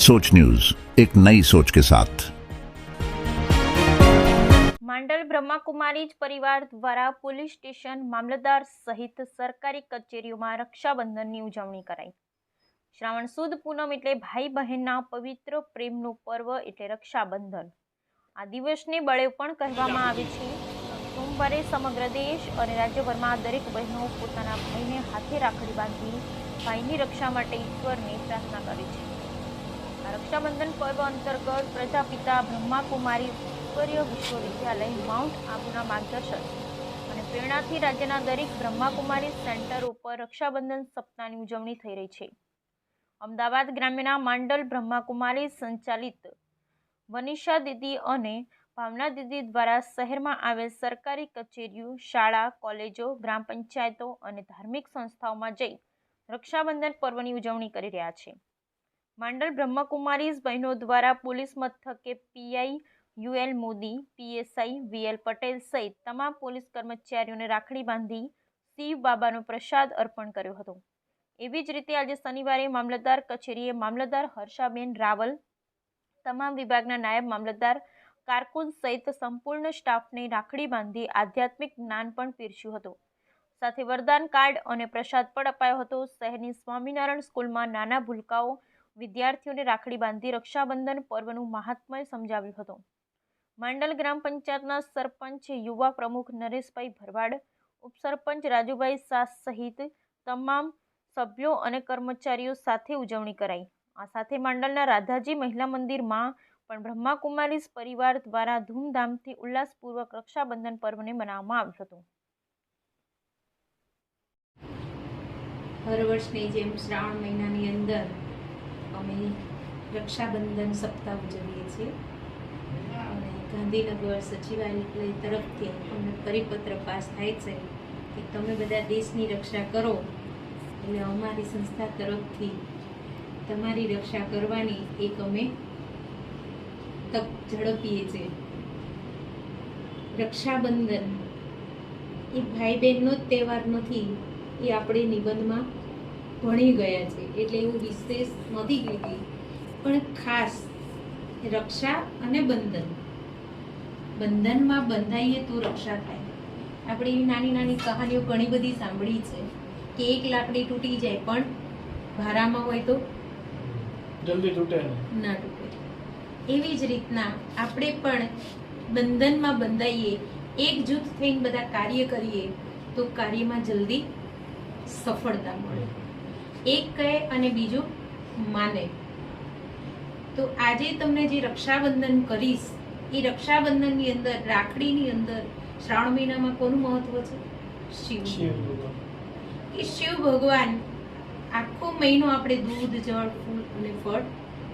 सोच न्यूज एक नई सोच के साथ માંડલ બ્રહ્માકુમારી જ પરિવાર દ્વારા પોલીસ સ્ટેશન મામલતદાર સહિત સરકારી કચેરીઓમાં રક્ષાબંધનની ઉજવણી કરાઈ શ્રાવણ સુદ પૂનમ એટલે ભાઈ બહેનના પવિત્ર પ્રેમનું પર્વ એટલે રક્ષાબંધન આ દિવસને બળેવ પણ કહેવામાં આવે છે સોમવારે સમગ્ર દેશ અને રાજ્યભરમાં દરેક બહેનો પોતાના ભાઈને હાથે રાખડી બાંધી ભાઈની રક્ષા માટે ઈશ્વરને પ્રાર્થના કરે છે આ રક્ષાબંધન પર્વ અંતર્ગત પ્રજાપિતા બ્રહ્માકુમારી ઉપરીય વિશ્વવિદ્યાલય માઉન્ટ આબુના માર્ગદર્શન અને પ્રેરણાથી રાજ્યના દરેક બ્રહ્માકુમારી સેન્ટર ઉપર રક્ષાબંધન સપ્તાહની ઉજવણી થઈ રહી છે. અમદાવાદ ગ્રામ્યના માંડલ બ્રહ્માકુમારી સંચાલિત વનિષા દીદી અને ભાવના દીદી દ્વારા શહેરમાં આવેલ સરકારી કચેરીઓ, શાળા, કોલેજો, ગ્રામ પંચાયતો અને ધાર્મિક સંસ્થાઓમાં જઈ રક્ષાબંધન પર્વની ઉજવણી કરી રહ્યા છે. માંડલ બ્રહ્મકુમારીઝ બહેનો દ્વારા પોલીસ મથકે PI UL Modi, PSI VL Patel સહિત તમામ પોલીસ કર્મચારીઓને રાખડી બાંધી શિવ બાબાનો પ્રસાદ અર્પણ કર્યો હતો. એવી જ રીતે આજે શનિવારે મામલતદાર કચેરીએ મામલતદાર હર્ષાબેન રાવલ, તમામ વિભાગના નાયબ મામલતદાર કારકુન સહિત સંપૂર્ણ સ્ટાફને રાખડી બાંધી આધ્યાત્મિક જ્ઞાન પણ પીરસ્યું હતું. સાથે વરદાન કાર્ડ અને પ્રસાદ પણ અપાયો હતો. શહેરની સ્વામિનારાયણ સ્કૂલમાં નાના ભૂલકાઓ વિદ્યાર્થીઓને રાખડી બાંધી રક્ષાબંધન પર્વનું મહાત્મય સમજાવ્યું હતું. માંડલ ગ્રામ પંચાયતના સરપંચ યુવા પ્રમુખ નરેશભાઈ ભરવાડ, ઉપસરપંચ રાજુભાઈ શાહ સહિત તમામ સભ્યો અને કર્મચારીઓ સાથે ઉજવણી કરાઈ. આ સાથે માંડલના રાધાજી મહિલા મંદિરમાં પણ બ્રહ્માકુમારીઝ પરિવાર દ્વારા ધૂમધામથી ઉલ્લાસપૂર્વક રક્ષાબંધન પર્વને મનાવવામાં આવ્યું હતું. હર વર્ષની જેમ શ્રાવણ મહિનાની અંદર અમે રક્ષાબંધન સપ્તાહ ઉજવીએ છીએ. અને ગાંધીનગર સચિવાલય તરફથી અમને પરિપત્ર પાસ થાય છે કે તમે બધા દેશની રક્ષા કરો. એટલે અમારી સંસ્થા તરફથી તમારી રક્ષા કરવાની એક અમે તક ઝડપીએ છીએ. રક્ષાબંધન એ ભાઈ બહેનનો જ તહેવાર નથી, એ આપણે નિબંધમાં ભણી ગયા છે એટલે એવું વિશેષ નથી કીધી પણ ખાસ રક્ષા અને બંધન. બંધનમાં બંધાઈએ તો રક્ષા થાય. આપણે એવી નાની નાની કહાનીઓ ઘણી બધી સાંભળી છે કે એક લાકડી તૂટી જાય પણ ભારામાં હોય તો? જલ્દી તૂટે ના તૂટે. એવી જ રીતના આપણે પણ બંધનમાં બંધાઈએ એકજૂથ થઈને બધા કાર્ય કરીએ તો કાર્યમાં જલ્દી સફળતા મળે. એક કહે અને બીજું માને. તો આજે તમને જે રક્ષાબંધન કરીશ એ રક્ષાબંધનની અંદર રાખડીની અંદર શ્રાવણ મહિનામાં કોનું મહત્વ છે? શિવ. કે શિવ ભગવાન આખો મહિનો આપણે દૂધ જળ ફૂલ અને ફળ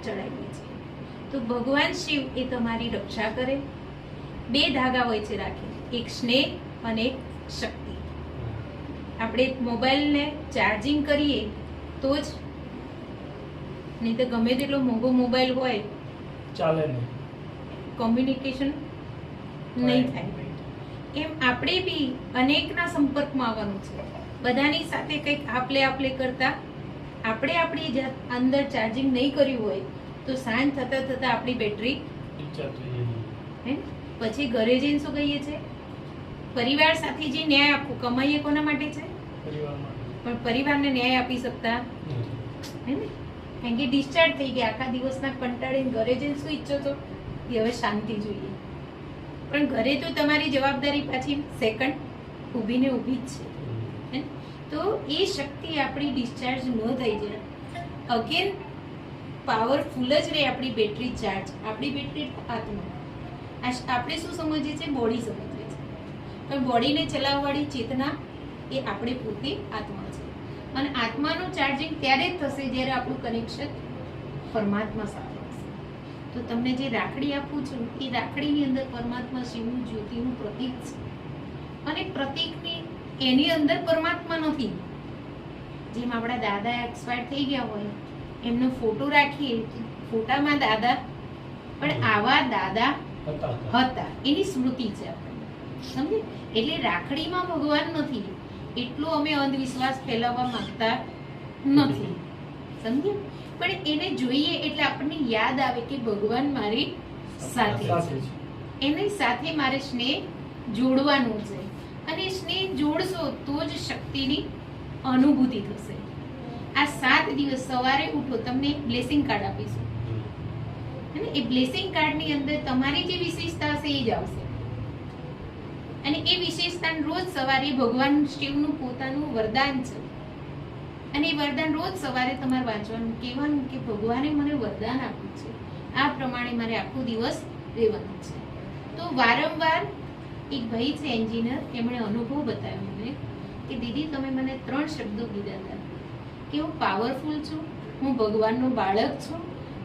ચડાવીએ છીએ. તો ભગવાન શિવ એ તમારી રક્ષા કરે. બે ધાગા હોય છે રાખી એક સ્નેહ અને એક શક્તિ. આપણે મોબાઈલને ચાર્જિંગ કરીએ તો જ. નહીં તો ગમે તેટલો મોંઘો મોબાઈલ હોય ચાલે કોમ્યુનિકેશન નહીં થાય. એમ આપણે બી અનેકના સંપર્કમાં આવવાનું છે. બધાની સાથે કંઈક આપલે આપલે કરતા આપણે આપણી જાત અંદર ચાર્જિંગ નહીં કર્યું હોય તો સાંજ થતા થતા આપણી બેટરી હે? પછી ઘરે જઈને શું કહીએ છે પરિવાર સાથે જે ન્યાય આપવું કમાઈએ કોના માટે છે? પરિવાર માટે. પણ પરિવારને ન્યાય આપી શકતા? હે ને? કારણ કે ડિસ્ચાર્જ થઈ ગયા, આખા દિવસના કંટાળીને ઘરે જઈને શું ઈચ્છો છો? કે હવે શાંતિ જોઈએ. પણ ઘરે તો તમારી જવાબદારી પાછી સેકન્ડ ઊભીને ઊભી જ છે? તો એ શક્તિ આપણી ડિસ્ચાર્જ ન થઈ જાય. અગેન પાવરફુલ જ રહે આપણી બેટરી ચાર્જ આપણી બેટરી આત્મા. આપણે શું સમજીએ છીએ? બોડી સમજીએ છીએ. પણ બોડીને ચલાવવાળી ચેતના એ આપણી પૂરતી આત્મા છે. અને આત્માનું ચાર્જિંગ ત્યારે જ થશે જ્યારે આપણું કનેક્શન પરમાત્મા સાથે હશે. તો તમને જે રાખડી આપું છું એ રાખડીની અંદર પરમાત્મા શિવનું જ્યોતિનું પ્રતીક છે. અને પ્રતીકની એની અંદર પરમાત્મા નથી. જેમ આપણા દાદા એક્સપાયર થઈ ગયા હોય એમનો ફોટો રાખીએ ફોટામાં દાદા પણ આવા દાદા હતા. એની સ્મૃતિ છે આપણને સમજે એટલે રાખડીમાં ભગવાન નથી. એટલો અમે અંધવિશ્વાસ ફેલાવવા માંગતા નથી. સમજ્યા? પણ એને જોઈએ એટલે આપણને યાદ આવે કે ભગવાન મારી સાથે છે. એની સાથે મારે સ્નેહ જોડવાનું છે. અને સ્નેહ જોડશો તો જ શક્તિની અનુભૂતિ થશે. આ સાત દિવસ સવારે ઉઠો તમને બ્લેસિંગ કાર્ડ આપીશું. અને એ બ્લેસિંગ કાર્ડની અંદર તમારી જે વિશેષતા હશે એ જ આવશે. અને એ વિશેષતા રોજ સવારે ભગવાન શિવનું પોતાનું વરદાન છે. અને એ વરદાન રોજ સવારે તમારે વાંચવાનું, કહેવાનું કે ભગવાને મને વરદાન આપ્યું છે. આ પ્રમાણે મારે આખો દિવસ રહેવાનું છે. તો વારંવાર એક ભાઈ છે, એન્જિનિયર એમણે અનુભવ બતાવ્યો મને કે દીદી, તમે મને ત્રણ શબ્દો કીધા હતા કે હું પાવરફુલ છું, હું ભગવાનનો બાળક છું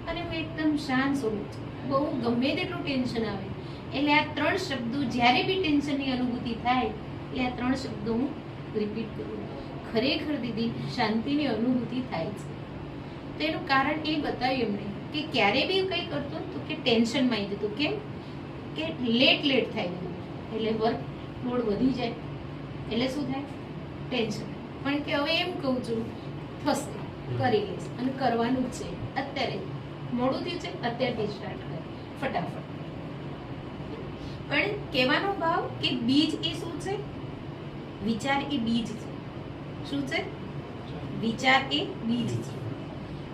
અને હું એકદમ શાંત સ્વરૂપ છું. બહુ ગમે તેટલું ટેન્શન આવે. એટલે આ ત્રણ શબ્દો જ્યારે બી ટેન્શનની અનુભૂતિ થાય એટલે આ ત્રણ શબ્દો હું રિપીટ કરું. ખરેખર દીદી શાંતિની અનુભૂતિ થાય છે. તો એનું કારણ એ બતાવ્યું એમણે કે ક્યારે બી કંઈ કરતો તો કે ટેન્શનમાં આવી જતું. કેમ? કે લેટ લેટ થાય બધું એટલે વર્ક લોડ વધી જાય. એટલે શું થાય? ટેન્શન પણ કે હવે એમ કહું છું થશે. કરી લઈશ. અને કરવાનું જ છે. અત્યારે મોડું થયું છે અત્યારથી સ્ટાર્ટ કરે. ફટાફટ. પણ કહેવાનો ભાવ કે બીજ એ શું છે? વિચાર એ બીજ છે. શું છે? વિચાર એ બીજ છે.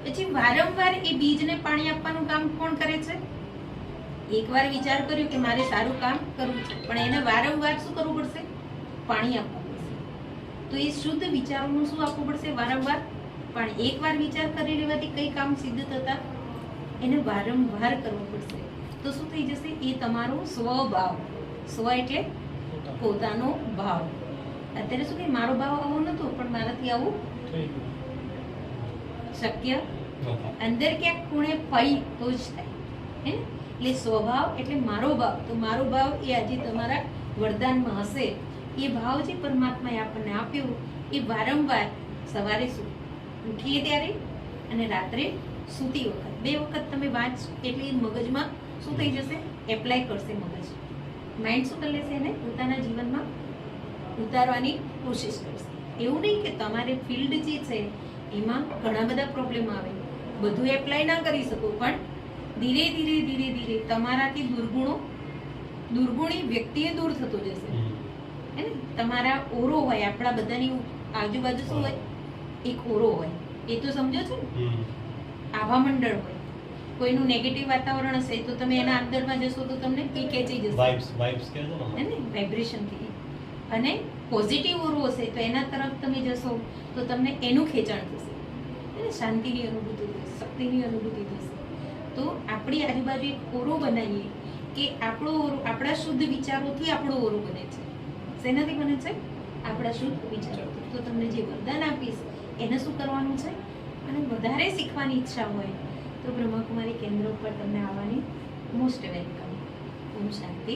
પછી વારંવાર એ બીજને પાણી આપવાનું કામ કોણ કરે છે? એકવાર વિચાર કર્યો કે મારે સારું કામ કરવું છે, પણ એને વારંવાર શું કરવું પડશે? પાણી આપવું પડશે. તો એ શુદ્ધ વિચારોનું શું આપવું પડશે? વારંવાર? પણ એકવાર વિચાર કરી લેવાથી કઈ કામ સિદ્ધ થતા? એને વારંવાર કરવું પડશે. તો શું થઈ જશે? એ તમારો સ્વભાવ. સ્વ એટલે પોતાનો ભાવ. અત્યારે શું કે મારો ભાવ આવો નતો પણ મારાથી આવું શક્ય? અંદર ક્યાંક ખૂણે પઈ તો જ થાય. હે? એટલે સ્વભાવ એટલે મારો ભાવ. તો મારો ભાવ એ આજે તમારા વરદાનમાં હશે. એ ભાવ જે પરમાત્માએ આપણને આપ્યો એ વારંવાર સવારે ઉઠીએ ત્યારે અને રાત્રે સૂતી વખત. બે વખત તમે વાંચ એટલે મગજમાં શું થઈ જશે? એપ્લાય કરશે મગજ. માઇન્ડ શું કરી લેશે એને? પોતાના જીવનમાં ઉતારવાની કોશિશ કરશે. એવું નહીં કે તમારે ફિલ્ડ જે છે એમાં ઘણા બધા પ્રોબ્લેમ આવે. બધું એપ્લાય ના કરી શકો પણ ધીરે ધીરે ધીરે ધીરે તમારાથી દુર્ગુણો દુર્ગુણી વ્યક્તિએ દૂર થતો જશે. હે ને? તમારા ઓરો હોય આપણા બધાની આજુબાજુ શું હોય? એક ઓરો હોય. એ તો સમજો છો ને? આભા મંડળ હોય. કોઈનું નેગેટિવ વાતાવરણ હશે તો તમે એના અંદરમાં જશો તો તમને એ ખેંચી જશે. વાઇબ્સ વાઇબ્સ કહે છે ને? વાઇબ્રેશનથી. અને પોઝિટિવ ઓરો હશે તો એના તરફ તમે જશો તો તમને એનું ખેંચાણ થશે. અને શાંતિની અનુભૂતિ થશે શક્તિની અનુભૂતિ થશે. તો આપણી આજુબાજુ એક ઓરો બનાવીએ કે આપણો ઓરો આપણા શુદ્ધ વિચારોથી આપણો ઓરો બને છે. શેનાથી બને છે? આપણા શુદ્ધ વિચારોથી. તો તમને જે વરદાન આપીશ એને શું કરવાનું છે? અને વધારે શીખવાની ઈચ્છા હોય તો બ્રહ્માકુમારી કેન્દ્ર ઉપર તમને આવવાની મોસ્ટ વેલકમ ઓમ શાંતિ.